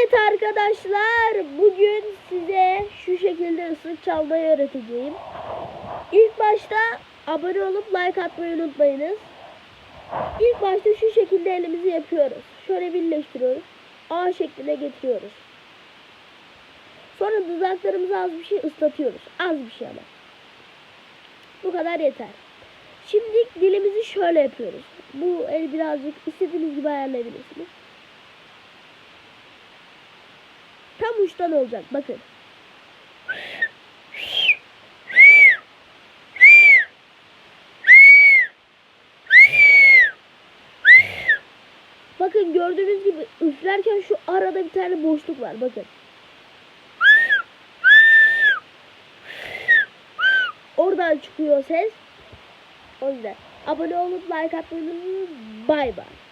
Evet arkadaşlar bugün size şu şekilde ıslık çalmayı öğreteceğim. İlk başta abone olup like atmayı unutmayınız. İlk başta şu şekilde elimizi yapıyoruz. Şöyle birleştiriyoruz. A şekline getiriyoruz. Sonra dudaklarımızı az bir şey ıslatıyoruz. Az bir şey ama. Bu kadar yeter. Şimdi dilimizi şöyle yapıyoruz. Bu el birazcık istediğiniz gibi ayarlayabilirsiniz. Uçtan olacak bakın. Bakın gördüğünüz gibi üflerken şu arada bir tane boşluk var bakın. Oradan çıkıyor ses. O yüzden abone olup like atmayı unutmayın. Bay bay.